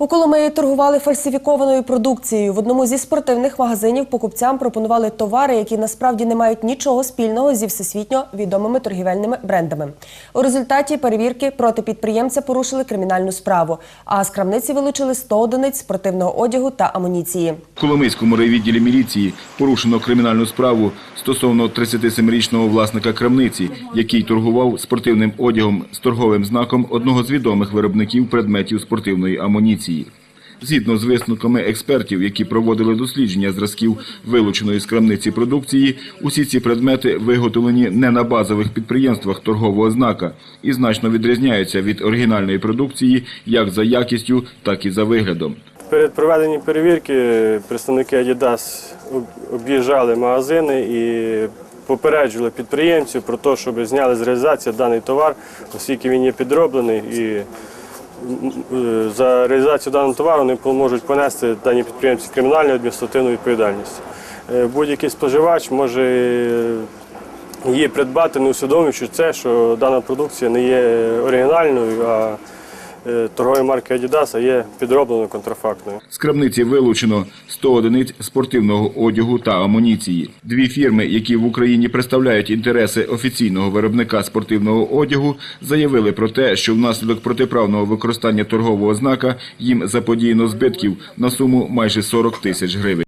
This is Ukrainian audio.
У Коломиї торгували фальсифікованою продукцією. В одному зі спортивних магазинів покупцям пропонували товари, які насправді не мають нічого спільного зі всесвітньо відомими торгівельними брендами. У результаті перевірки проти підприємця порушили кримінальну справу, а з крамниці вилучили 100 одиниць спортивного одягу та амуніції. Коломийському райвідділі міліції порушено кримінальну справу стосовно 37-річного власника крамниці, який торгував спортивним одягом з торговим знаком одного з відомих виробників предметів спортивної амуніції. Згідно з висновками експертів, які проводили дослідження зразків вилученої з крамниці продукції, усі ці предмети виготовлені не на базових підприємствах торгового знака і значно відрізняються від оригінальної продукції як за якістю, так і за виглядом. Перед проведенням перевірки представники Adidas об'їжджали магазини і попереджували підприємців про те, щоб зняли з реалізації даний товар, оскільки він є підроблений і е, за реалізацію даного товару вони можуть понести дані підприємці кримінальну адміністративну відповідальність. Е, Будь-який споживач може е, її придбати, не усвідомлюючи це, що дана продукція не є оригінальною, а е, торгової марки Adidas є підробленою контрафактною. З крамниці вилучено 100 одиниць спортивного одягу та амуніції. Дві фірми, які в Україні представляють інтереси офіційного виробника спортивного одягу, заявили про те, що внаслідок протиправного використання торгового знака їм заподіяно збитків на суму майже 40 тисяч гривень.